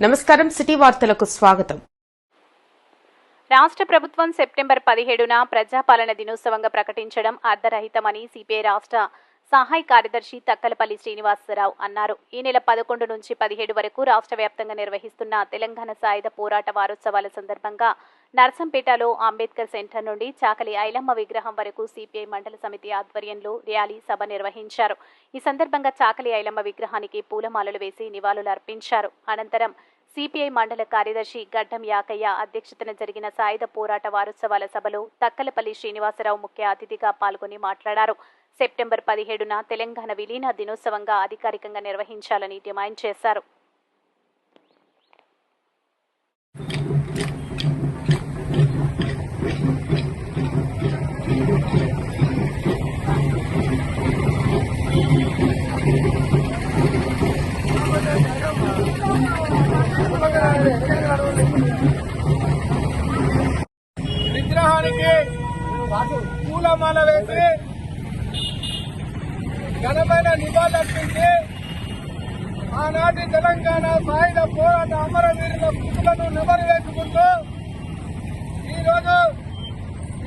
నమస్కారం సిటీ వార్తలకు స్వాగతం. రాష్ట్ర ప్రభుత్వం సెప్టెంబర్ పదిహేడున ప్రజాపాలన దినోత్సవంగా ప్రకటించడం అర్ధరహితమని సిపిఐ రాష్ట్ర సహాయ కార్యదర్శి తక్కలపల్లి శ్రీనివాసరావు అన్నారు. ఈ నెల పదకొండు నుంచి పదిహేడు వరకు రాష్ట్ర వ్యాప్తంగా నిర్వహిస్తున్న తెలంగాణ సాయుధ పోరాట వారోత్సవాల సందర్భంగా నర్సంపేటలో అంబేద్కర్ సెంటర్ నుండి చాకలి ఐలమ్మ విగ్రహం వరకు సిపిఐ మండల సమితి ఆధ్వర్యంలో ర్యాలీ సభ నిర్వహించారు. ఈ సందర్భంగా చాకలి ఐలమ్మ విగ్రహానికి పూలమాలలు వేసి నివాళులు అర్పించారు. అనంతరం సిపిఐ మండల కార్యదర్శి గడ్డం యాకయ్య అధ్యక్షతన జరిగిన సాయుధ పోరాట వారోత్సవాల సభలో తక్కలపల్లి శ్రీనివాసరావు ముఖ్య అతిథిగా పాల్గొని మాట్లాడారు. సెప్టెంబర్ పదిహేడున తెలంగాణ విలీన దినోత్సవంగా అధికారికంగా నిర్వహించాలని డిమాండ్ చేశారు. విగ్రహానికి పూలమాల వేసి ఘనమైన నివాళులర్పించి ఆనాటి తెలంగాణ సాయుధ పోరాట అమరవీరుల కృతులను నెమరవేసుకుంటూ ఈరోజు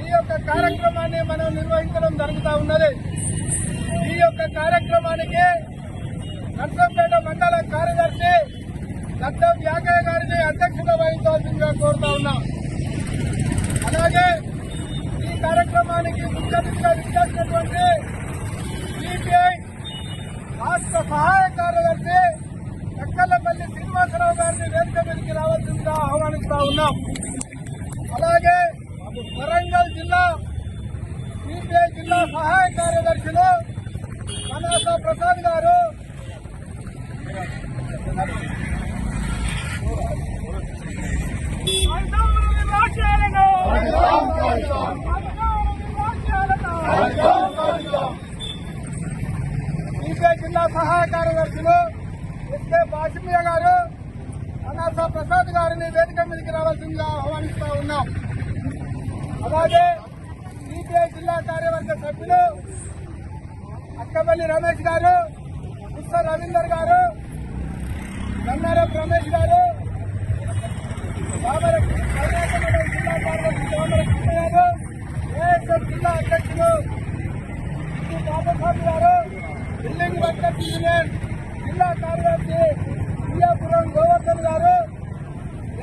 ఈ యొక్క కార్యక్రమాన్ని మనం నిర్వహించడం జరుగుతూ ఉన్నది. ఈ యొక్క కార్యక్రమానికి నర్సంపేట మండల కార్యదర్శి దత్త యాకయ్య గారిని అధ్యక్షత వహించాల్సిందిగా కోరుతా ఉన్నాం. అలాగే ఈ కార్యక్రమానికి ముఖ్య విచ్చేసినటువంటి సిపిఐ రాష్ట్ర సహాయ కార్యదర్శి ఎక్కల్లపల్లి శ్రీనివాసరావు గారిని వేదిక మీదకి రావాల్సిందిగా ఆహ్వానిస్తా ఉన్నాం. అలాగే వరంగల్ జిల్లా సిపిఐ జిల్లా సహాయ కార్యదర్శులు కనాస ప్రసాద్ గారు. ఈకే జిల్లా సహాయ కార్యదర్శులు ఎస్కే బాసిమియా గారు అనాస ప్రసాద్ గారిని వేదిక మీదకి రావాల్సిందిగా ఆహ్వానిస్తా ఉన్నాం. అలాగే సిపిఐ జిల్లా కార్యవర్గ సభ్యులు అక్కపల్లి రమేష్ గారు పుష్ప రవీందర్ గారు గన్నారం రమేష్ గారు దామర కర్ణాటక జిల్లా కార్యదర్శి దామర కృష్ణ గారు ఏఎస్ఎఫ్ జిల్లా అధ్యక్షులు శ్రీ బాబస్వామి గారు బిల్డింగ్ వర్కర్స్ యూనియన్ జిల్లా కార్యదర్శి విజయపురం గోవర్ధన్ గారు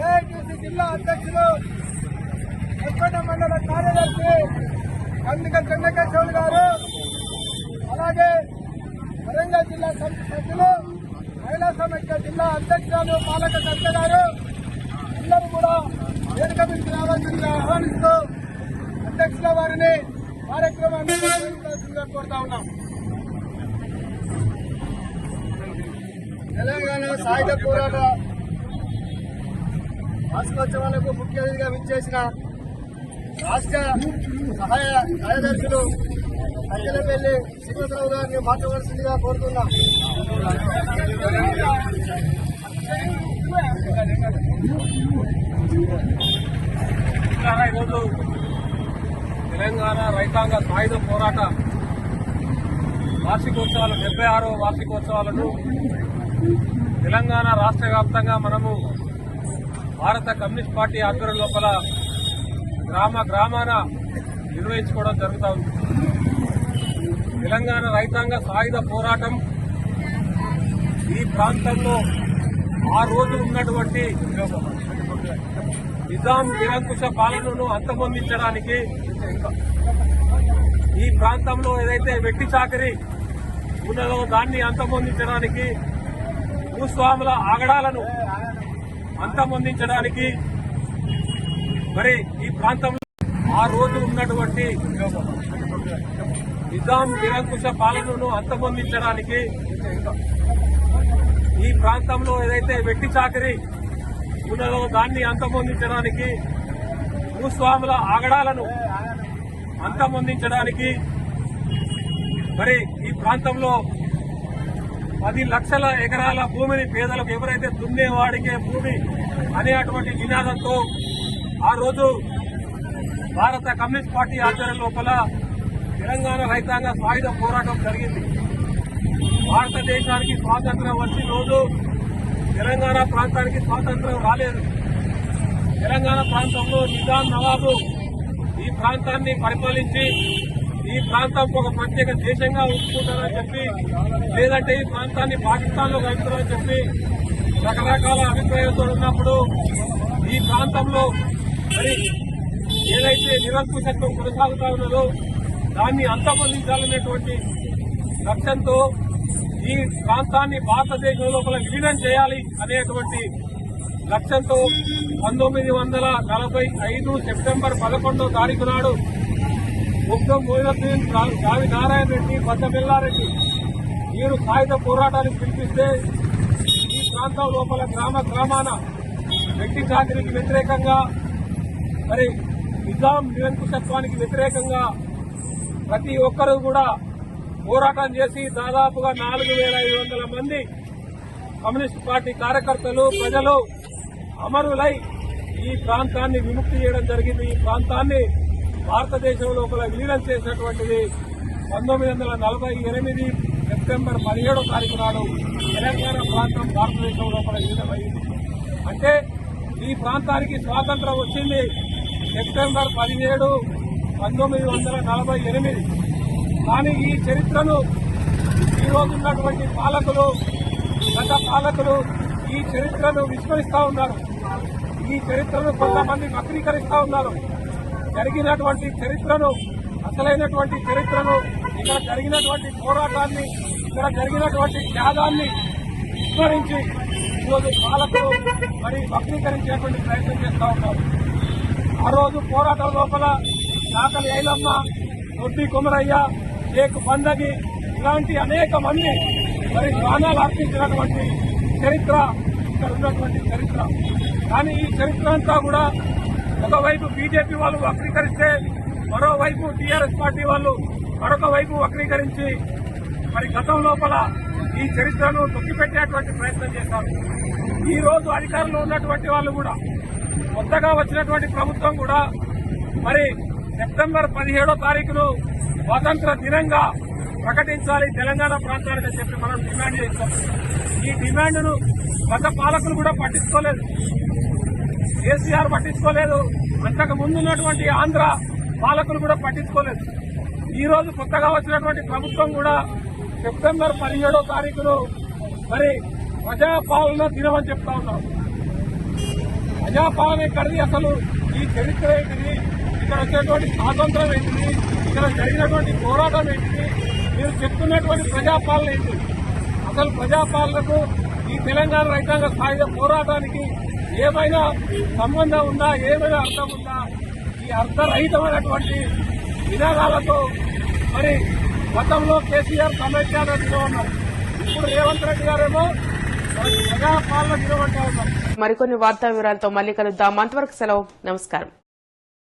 ఏఐటీసీ జిల్లా అధ్యక్షులు ఉప్పట మండల కార్యదర్శి కందిక చెన్నకేశ్వరు గారు అలాగే వరంగల్ జిల్లా సభ్యులు మహిళా సమైక్య జిల్లా అధ్యక్షురాలు పాలక సత్య గారు అందరూ కూడా వేదిక నుంచి రావాల్సిందిగా ఆహ్వానిస్తూ అధ్యక్షుల వారిని కార్యక్రమాన్ని కోరుతా ఉన్నాం. తెలంగాణ సాయుధ పోరాట వార్షికోత్సవాలకు ముఖ్య అతిథిగా విచ్చేసిన రాష్ట్ర సహాయ కార్యదర్శులు అయ్యలపల్లి శ్రీనివాసరావు గారిని మాట్లాడవలసిందిగా కోరుతున్నాం. ఈరోజు తెలంగాణ రైతాంగ సాయుధ పోరాట వార్షికోత్సవాలు డెబ్బై ఆరో వార్షికోత్సవాలను తెలంగాణ రాష్ట్ర వ్యాప్తంగా మనము భారత కమ్యూనిస్ట్ పార్టీ ఆధ్వర్యం లోపల గ్రామ గ్రామాన నిర్వహించుకోవడం జరుగుతూ ఉంది. తెలంగాణ రైతాంగ సాయుధ పోరాటం ఈ ప్రాంతంలో ఆ రోజు ఉన్నటువంటి నిజాం నిరంకుశ పాలనను అంతమొందించడానికి ఈ ప్రాంతంలో ఏదైతే వెట్టి చాకరి ఉన్నదో దాన్ని అంతమొందించడానికి భూస్వాముల ఆగడాలను అంతమొందించడానికి మరి ఈ ప్రాంతంలో ఆ రోజు ఉన్నటువంటి నిజాం నిరంకుశ పాలనను అంతమొందించడానికి ఈ ప్రాంతంలో ఏదైతే వెట్టి చాకరి ఉన్నదో దాన్ని అంతమొందించడానికి భూస్వాముల ఆగడాలను అంతమొందించడానికి మరి ఈ ప్రాంతంలో పది లక్షల ఎకరాల భూమిని పేదలకు ఎవరైతే దున్నేవాడికే భూమి అనేటువంటి నినాదంతో ఆ రోజు భారత కమ్యూనిస్ట్ పార్టీ ఆధ్వర్యం లోపల తెలంగాణ రైతాంగ సాయుధ పోరాటం జరిగింది. భారతదేశానికి స్వాతంత్రం వచ్చి రోజు తెలంగాణ ప్రాంతానికి స్వాతంత్రం రాలేదు. తెలంగాణ ప్రాంతంలో నిజాం నవాబు ఈ ప్రాంతాన్ని పరిపాలించి ఈ ప్రాంతం ఒక ప్రత్యేక దేశంగా ఉంచుకుంటారని చెప్పి లేదంటే ఈ ప్రాంతాన్ని పాకిస్తాన్లో కలుపుతారని చెప్పి రకరకాల అభిప్రాయాలతో ఉన్నప్పుడు ఈ ప్రాంతంలో మరి ఏదైతే నిరంకుశత్వం కొనసాగుతా ఉన్నదో దాన్ని అంతమొందించాలనేటువంటి లక్ష్యంతో ఈ ప్రాంతాన్ని భారతదేశం లోపల విలీనం చేయాలి అనేటువంటి లక్ష్యంతో పంతొమ్మిది వందల నలభై ఐదు సెప్టెంబర్ పదకొండో తారీఖు నాడు ముఖ్యం మోయినుద్దీన్ రావి నారాయణ రెడ్డి బద్దబెల్లారెడ్డి వీరు సాయుధ పోరాటానికి పిలిపిస్తే ఈ ప్రాంతం లోపల గ్రామ గ్రామాన వ్యక్తి చాకరికి వ్యతిరేకంగా మరి నిజాం నిరంకుశత్వానికి వ్యతిరేకంగా ప్రతి ఒక్కరూ కూడా పోరాటం చేసి దాదాపుగా నాలుగు వేల ఐదు వందల మంది కమ్యూనిస్ట్ పార్టీ కార్యకర్తలు ప్రజలు అమరులై ఈ ప్రాంతాన్ని విముక్తి చేయడం జరిగింది. ఈ ప్రాంతాన్ని భారతదేశం లోపల విలీనం చేసినటువంటిది పంతొమ్మిది వందల నలభై ఎనిమిది సెప్టెంబర్ పదిహేడో తారీఖు నాడు తెలంగాణ ప్రాంతం భారతదేశం లోపల విలీనమైంది. అంటే ఈ ప్రాంతానికి స్వాతంత్రం వచ్చింది సెప్టెంబర్ పదిహేడు పంతొమ్మిది వందల నలభై ఎనిమిది. కానీ ఈ చరిత్రను ఈరోజు ఉన్నటువంటి పాలకులు గత పాలకులు ఈ చరిత్రను విస్మరిస్తూ ఉన్నారు. ఈ చరిత్రను కొంతమంది వక్రీకరిస్తూ ఉన్నారు. జరిగినటువంటి చరిత్రను అసలైనటువంటి చరిత్రను ఇక్కడ జరిగినటువంటి పోరాటాన్ని ఇక్కడ జరిగినటువంటి త్యాగాన్ని విస్మరించి ఈరోజు పాలకులు మరి వక్రీకరించేటువంటి ప్రయత్నం చేస్తూ ఉన్నారు ఆ రోజు పోరాటం లోపల చాకలి ఐలమ్మ దొడ్డి కుమరయ్య షేక్ బందగి ఇలాంటి అనేక మంది మరి ప్రాణాలు అర్పించినటువంటి చరిత్ర ఇక్కడ ఉన్నటువంటి చరిత్ర. కానీ ఈ చరిత్ర అంతా కూడా ఒకవైపు బీజేపీ వాళ్ళు వక్రీకరిస్తే మరోవైపు టీఆర్ఎస్ పార్టీ వాళ్ళు మరొక వైపు వక్రీకరించి మరి గతం లోపల ఈ చరిత్రను తొక్కిపెట్టేటువంటి ప్రయత్నం చేశారు. ఈ రోజు అధికారంలో ఉన్నటువంటి వాళ్ళు కూడా కొత్తగా వచ్చినటువంటి ప్రభుత్వం కూడా మరి సెప్టెంబర్ పదిహేడో తారీఖును స్వాతంత్ర దినంగా ప్రకటించాలి తెలంగాణ ప్రాంతానికి చెప్పి మనం డిమాండ్ చేస్తాం ఈ డిమాండ్ను గత పాలకులు కూడా పట్టించుకోలేదు. కేసీఆర్ పట్టించుకోలేదు. అంతకు ముందు ఉన్నటువంటి ఆంధ్ర పాలకులు కూడా పట్టించుకోలేదు. ఈ రోజు కొత్తగా వచ్చినటువంటి ప్రభుత్వం కూడా సెప్టెంబర్ పదిహేడో తారీఖును మరి ప్రజాపాలన దినం అని చెప్తా ఉన్నాం. ప్రజాపాలన ఎక్కడిది అసలు ఈ చరిత్ర ఏంటిది? ఇక్కడ వచ్చేటువంటి స్వాతంత్రం ఏంటిది? ఇక్కడ జరిగినటువంటి పోరాటం ఏంటిది? మీరు చెప్తున్నటువంటి ప్రజాపాలన ఏంటిది? అసలు ప్రజాపాలనకు ఈ తెలంగాణ రైతాంగ సాయుధ పోరాటానికి ఏమైనా సంబంధం ఉందా ఏమైనా అర్థం ఉందా? ఈ అర్థరహితమైనటువంటి విధానాలతో మరి గతంలో కేసీఆర్ సమైక్యానందలో ఉన్నారు. ఇప్పుడు రేవంత్ రెడ్డి గారేమో ప్రజాపాలన మరికొన్ని వార్తా వివరాలతో మళ్ళీ కలుద్దాం. అంతవరకు సెలవు. నమస్కారం.